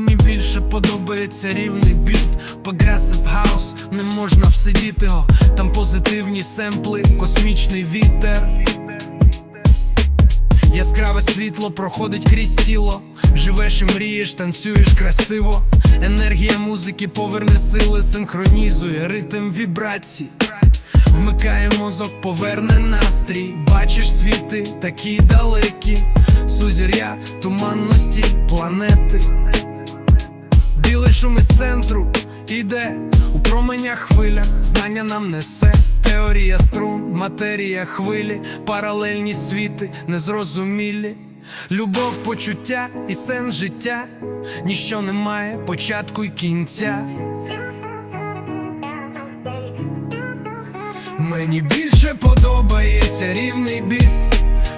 більше подобається рівний біт. Прогресив хаус, не можна всидіти го Там позитивні семпли, космічний вітер. Яскраве світло проходить крізь тіло. Живеш і мрієш, танцюєш красиво. Енергія музики поверне сили, синхронізує ритм вібрацій. Вмикає мозок, поверне настрій. Бачиш світи такі далекі. Сузір'я, туманності, планети шум із центру іде. У променях хвилях, знання нам несе. Теорія струн, матерія хвилі, паралельні світи, незрозумілі. Любов, почуття і сенс життя, ніщо не має початку й кінця. Мені більше подобається рівний біт.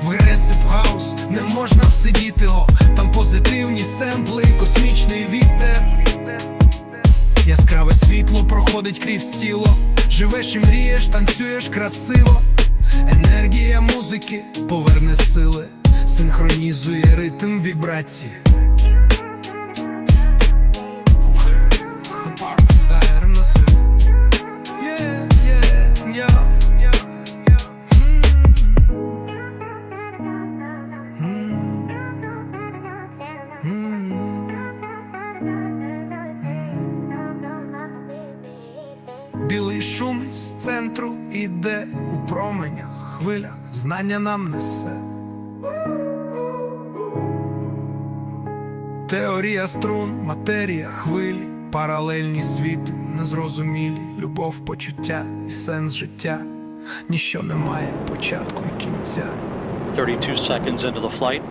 В Агресив хаус не можна всидіти о Там позитивні семпли, проходить крізь тіло. Живеш і мрієш, танцюєш красиво. Енергія музики поверне сили. Синхронізує ритм вібрації Білий шум з центру іде у променях, хвилях, знання нам несе. Теорія струн, матерія хвилі, паралельні світи, незрозумілі, любов, почуття і сенс життя. Ніщо не має початку і кінця. 32 seconds into the flight.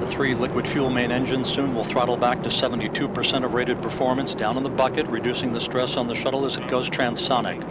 The three liquid fuel main engines soon will throttle back to 72% of rated performance down in the bucket, reducing the stress on the shuttle as it goes transonic.